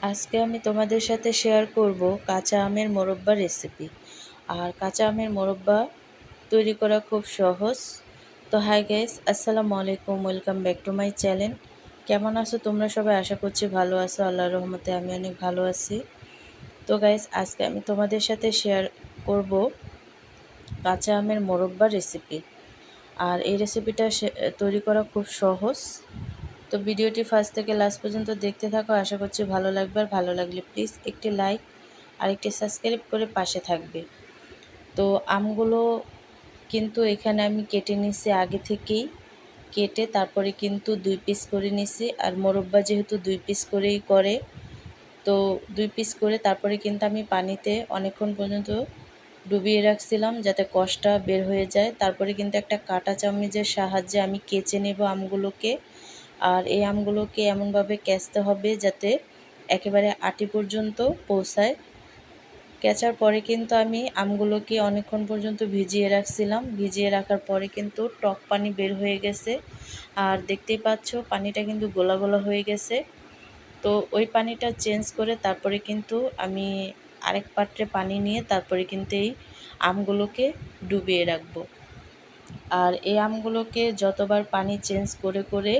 আজকে আমি তোমাদের সাথে শেয়ার করব কাঁচা আমের মোরব্বা রেসিপি আর কাঁচা আমের মোরব্বা তৈরি করা খুব সহজ। তো হাই গাইস আসসালামু আলাইকুম welcome back to my channel কেমন আছো তোমরা সবাই? আশা করছি ভালো আছো। আল্লাহর রহমতে আমি অনেক ভালো আছি। তো গাইস আজকে আমি তোমাদের সাথে শেয়ার করব কাঁচা আমের মোরব্বা রেসিপি আর এই রেসিপিটা তৈরি করা খুব সহজ। তো ভিডিওটি ফার্স্ট থেকে লাস্ট পর্যন্ত দেখতে থাকো। আশা করছি ভালো লাগবে। আর ভালো লাগলে প্লিজ একটি লাইক আর একটি সাবস্ক্রাইব করে পাশে থাকবে। তো আমগুলো কিন্তু এখানে আমি কেটে নিছি আগে থেকেই। কেটে তারপরে কিন্তু দুই পিস করে নিছি আর মোরব্বা যেহেতু দুই পিস করেই করে, তো দুই পিস করে তারপরে কিন্তু আমি পানিতে অনেকক্ষণ পর্যন্ত ডুবিয়ে রাখছিলাম যাতে কষটা বের হয়ে যায়। তারপরে কিন্তু একটা কাটা চামচের সাহায্যে আমি কেচে নেব আমগুলোকে। আর এই আমগুলোকে এমনভাবে ক্যাচতে হবে যাতে একেবারে আটি পর্যন্ত পৌঁছায়। কেচার পরে কিন্তু আমি আমগুলোকে অনেকক্ষণ পর্যন্ত ভিজিয়ে রাখছিলাম। ভিজিয়ে রাখার পরে কিন্তু টক পানি বের হয়ে গেছে। আর দেখতেই পাচ্ছ, পানিটা কিন্তু গোলা গোলা হয়ে গেছে। তো ওই পানিটা চেঞ্জ করে তারপরে কিন্তু আমি আরেক পাত্রে পানি নিয়ে তারপরে কিন্তু এই আমগুলোকে ডুবিয়ে রাখব। আর এই আমগুলোকে যতবার পানি চেঞ্জ করে করে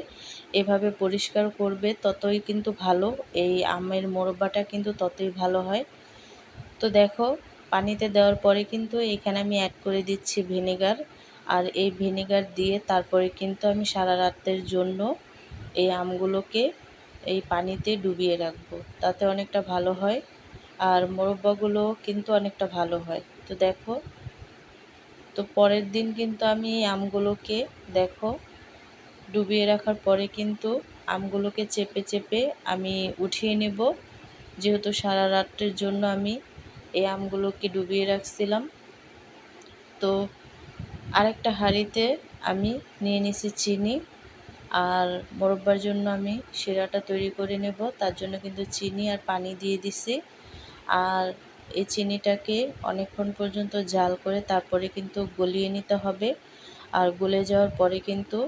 এভাবে পরিষ্কার করবে, ততই কিন্তু ভালো। এই আমের মোরব্বাটা কিন্তু ততই ভালো হয়। তো দেখো, পানিতে দেওয়ার পরে কিন্তু এখানে আমি অ্যাড করে দিচ্ছি ভিনেগার আর এই ভিনেগার দিয়ে তারপরে কিন্তু আমি সারা রাতের জন্য এই আমগুলোকে এই পানিতে ডুবিয়ে রাখব। তাতে অনেকটা ভালো হয়। আর মোরব্বাগুলো কিন্তু অনেকটা ভালো হয়। তো দেখো তো পরের দিন কিন্তু আমি এই আমগুলোকে দেখো, ডুবিয়ে রাখার পরে কিন্তু আমগুলোকে চেপে চেপে আমি উঠিয়ে নেব। যেহেতু সারা রাত্রের জন্য আমি এই আমগুলোকে ডুবিয়ে রাখছিলাম। তো আরেকটা হাঁড়িতে আমি নিয়ে নিছি চিনি আর মোরব্বার জন্য আমি শিরাটা তৈরি করে নেব। তার জন্য কিন্তু চিনি আর পানি দিয়ে দিছি। আর এই চিনিটাকে অনেকক্ষণ পর্যন্ত জাল করে তারপরে কিন্তু গলিয়ে নিতে হবে। আর গলে যাওয়ার পরে কিন্তু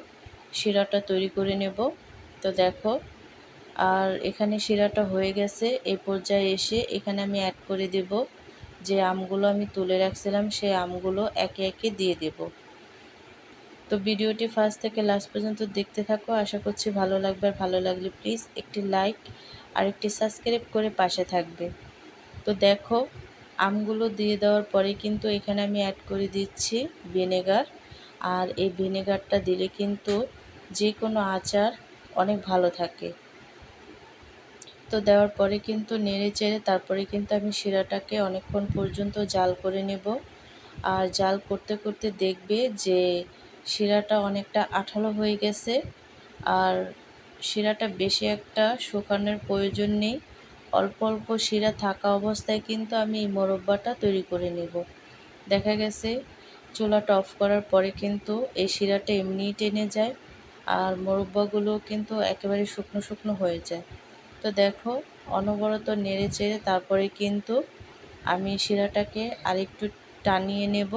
শিরাটা তৈরি করে নেব। তো দেখো, আর এখানে শিরাটা হয়ে গেছে। এই পর্যায়ে এসে এখানে আমি অ্যাড করে দেব যে আমগুলো আমি তুলে রাখছিলাম, সেই আমগুলো একে একে দিয়ে দেব। তো ভিডিওটি ফার্স্ট থেকে লাস্ট পর্যন্ত দেখতে থাকো। আশা করছি ভালো লাগবে। আর ভালো লাগলে প্লিজ একটি লাইক আর একটি সাবস্ক্রাইব করে পাশে থাকবে। তো দেখো, আমগুলো দিয়ে দেওয়ার পরে কিন্তু এখানে আমি অ্যাড করে দিচ্ছি ভিনেগার আর এই ভিনেগারটা দিলে কিন্তু যে কোনো আচার অনেক ভালো থাকে। তো দেওয়ার পরে কিন্তু নেড়ে চেড়ে তারপরে কিন্তু আমি শিরাটাকে অনেকক্ষণ পর্যন্ত জাল করে নেব। আর জাল করতে করতে দেখবে যে শিরাটা অনেকটা আঠালো হয়ে গেছে। আর শিরাটা বেশি একটা শুকানোর প্রয়োজন নেই। অল্প অল্প শিরা থাকা অবস্থায় কিন্তু আমি এই মোরব্বাটা তৈরি করে নেব। দেখা গেছে চুলাটা অফ করার পরে কিন্তু এই শিরাটা এমনিই টেনে যায় আর মোরব্বাগুলো কিন্তু একেবারে শুকনো শুকনো হয়ে যায়। তো দেখো অনবরত নেড়ে চেড়ে তারপরে কিন্তু আমি শিরাটাকে আরেকটু টানিয়ে নেব।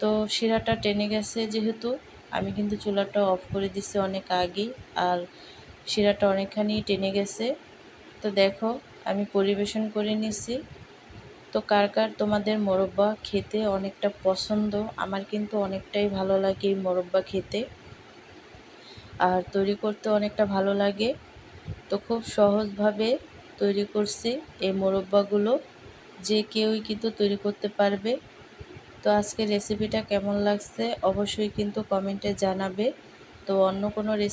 তো শিরাটা টেনে গেছে যেহেতু আমি কিন্তু চুলাটা অফ করে দিছি অনেক আগেই আর শিরাটা অনেকখানি টেনে গেছে। তো দেখো, আমি পরিবেশন করে নিছি। তো কার কার তোমাদের মোরব্বা খেতে অনেকটা পছন্দ? আমার কিন্তু অনেকটাই ভালো লাগে এই মোরব্বা খেতে। আর তৈরি করতে অনেকটা ভালো লাগে। তো খুব সহজভাবে তৈরি করছি এই মোরব্বাগুলো। যে কেউই কিন্তু তৈরি করতে পারবে। তো আজকে রেসিপিটা কেমন লাগছে অবশ্যই কিন্তু কমেন্টে জানাবে। তো অন্য কোনো রেসিপি